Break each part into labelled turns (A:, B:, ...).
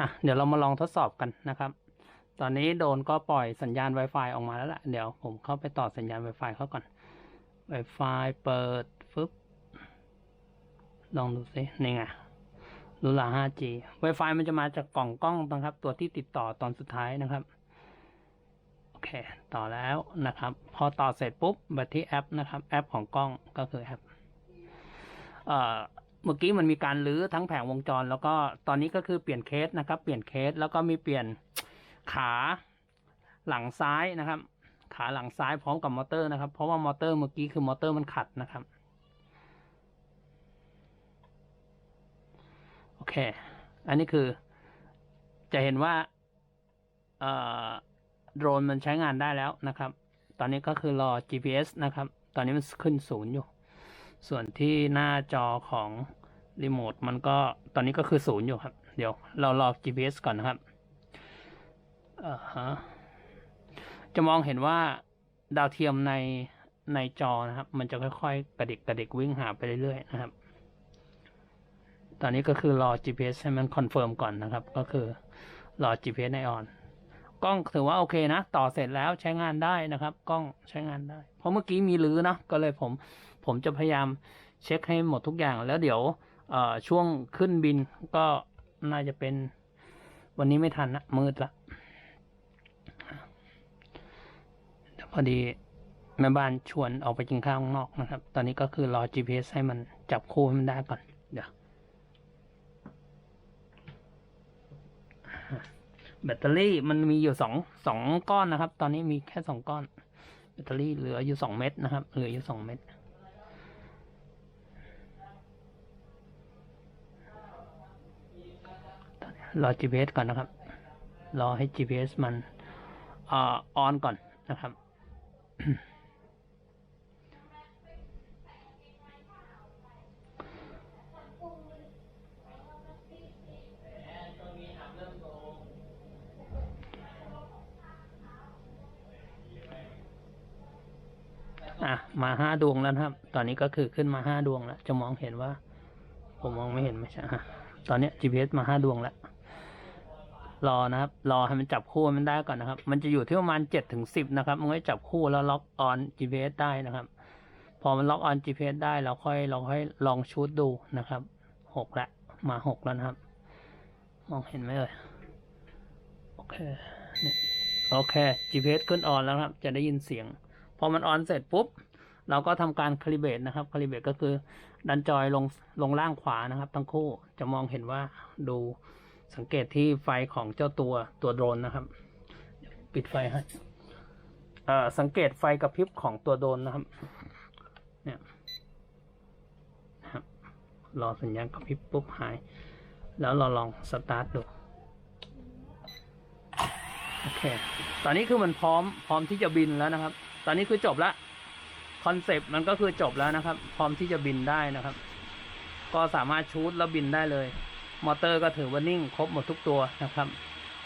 A: อะเดี๋ยวเรามาลองทดสอบกันนะครับ ตอนนี้โดนก็ปล่อยสัญญาณ Wi-Fi ออกมาแล้วล่ะ เดี๋ยวผมเข้าไปต่อสัญญาณ Wi-Fi เขาก่อน Wi-Fi เปิดฟึบลองดูสินี่ไงรูลา 5G Wi-Fi มันจะมาจากกล่องกล้องนะครับ ตัวที่ติดต่อตอนสุดท้ายนะครับ โอเค ต่อแล้วนะครับ พอต่อเสร็จปุ๊บไปที่แอปนะครับ แอปของกล้องก็คือแอป เอ่อ มื่อกี้มันมีการรื้อทั้งแผงวงจร แล้วก็ตอนนี้ก็คือเปลี่ยนเคสนะครับ เปลี่ยนเคสแล้วก็มีเปลี่ยนขาหลังซ้ายนะครับ ขาหลังซ้ายพร้อมกับมอเตอร์นะครับ เพราะว่ามอเตอร์เมื่อกี้คือมอเตอร์มันขัดนะครับโอเค อันนี้คือจะเห็นว่าโดรนมันใช้งานได้แล้วนะครับ ตอนนี้ก็คือรอ GPS นะครับ ตอนนี้มันขึ้นศูนย์อยู่ ส่วนที่หน้าจอของ รีโมทมันก็ตอนนี้ก็คือศูนย์อยู่ครับ เดี๋ยวเรารอ GPS ก่อนนะครับอ่าฮะจะมองเห็นว่าดาวเทียมในในจอนะครับ มันจะค่อยๆ กระดิกกระดิกวิ่งหาไปเรื่อยๆนะครับ ตอนนี้ก็คือรอ GPS ให้มันคอนเฟิร์มก่อนนะครับ ก็คือรอ GPS ในออน กล้องถือว่าโอเคนะ ต่อเสร็จแล้วใช้งานได้นะครับ กล้องใช้งานได้ เพราะเมื่อกี้มีรื้อนะก็เลยผม ผมจะพยายามเช็คให้หมดทุกอย่างแล้วเดี๋ยว ช่วงขึ้นบินก็น่าจะเป็น วันนี้ไม่ทันนะมืดละพอดีแม่บ้านชวนออกไปกินข้าวข้างนอกนะครับ ตอนนี้ก็คือรอ GPS ให้มันจับคู่ให้มันได้ก่อน เดี๋ยว แบตเตอรี่มันมีอยู่สองสองก้อนนะครับ ตอนนี้มีแค่สองก้อน แบตเตอรี่เหลืออยู่สองเม็ดนะครับ เหลืออยู่สองเม็ด รอ GPS ก่อนนะครับ รอให้ GPS มันอ่อนก่อนนะครับ อะ มาห้าดวงแล้วครับ ตอนนี้ก็คือขึ้นมาห้าดวงแล้ว จะมองเห็นว่า ผมมองไม่เห็นไม่ใช่ฮะตอนนี้ GPS มาห้าดวงแล้ว รอนะครับ รอให้มันจับคู่มันได้ก่อนนะครับ มันจะอยู่ที่ประมาณเจ็ดถึงสิบนะครับมันก็จับคู่แล้วล็อกออน GPS ได้นะครับ พอมันล็อกออน GPS ได้เราค่อยเราค่อยลองชูดดูนะครับหกละมาหกแล้วนะครับ มองเห็นไหมเอ่ยโอเคเนี่ยโอเค GPS ขึ้นออนแล้วครับ จะได้ยินเสียง พอมันออนเสร็จปุ๊บ เราก็ทำการคาลิเบรตนะครับคาลิเบรตก็คือดันจอยลงลงล่างขวานะครับ ทั้งคู่จะมองเห็นว่าดู สังเกตที่ไฟของเจ้าตัวตัวโดรนนะครับ ปิดไฟให้สังเกตไฟกระพริบของตัวโดรนนะครับ เนี่ยนะครับรอสัญญาณกระพริบปุ๊บหาย แล้วเราลองสตาร์ทดูโอเค ตอนนี้คือมันพร้อมพร้อมที่จะบินแล้วนะครับ ตอนนี้คือจบละคอนเซปต์มันก็คือจบแล้วนะครับ พร้อมที่จะบินได้นะครับ ก็สามารถชูดแล้วบินได้เลย มอเตอร์ก็ถือว่านิ่งครบหมดทุกตัวนะครับ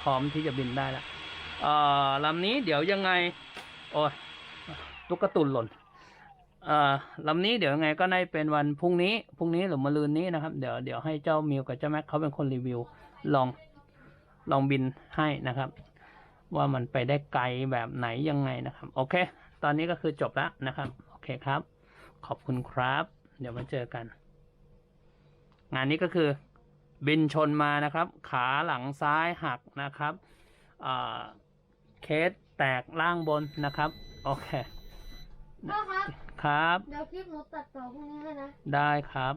A: พร้อมที่จะบินได้แล้วลำนี้เดี๋ยวยังไง โอ้ยตุ๊กตุนหล่นลำนี้เดี๋ยวยังไงก็ในเป็นวันพรุ่งนี้พรุ่งนี้หรือมะรืนนี้นะครับ เดี๋ยวเดี๋ยวให้เจ้ามิวกับเจ้าแม็กเขาเป็นคนรีวิวลองลองบินให้นะครับ ว่ามันไปได้ไกลแบบไหนยังไงนะครับ โอเค ตอนนี้ก็คือจบแล้วนะครับ โอเคครับ ขอบคุณครับ เดี๋ยวมาเจอกัน งานนี้ก็คือ บินชนมานะครับ ขาหลังซ้ายหักนะครับอ่าเคสแตกล่างบนนะครับ โอเค
B: พ่อครับ
A: ครับ
B: เดี๋ยวคลิปหนูตัดต่อพรุ่งนี้ให้นะ
A: ได้ครับ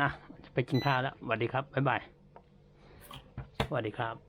A: อะไปกินข้าวแล้วสวัสดีครับ บ๊ายบายสวัสดีครับ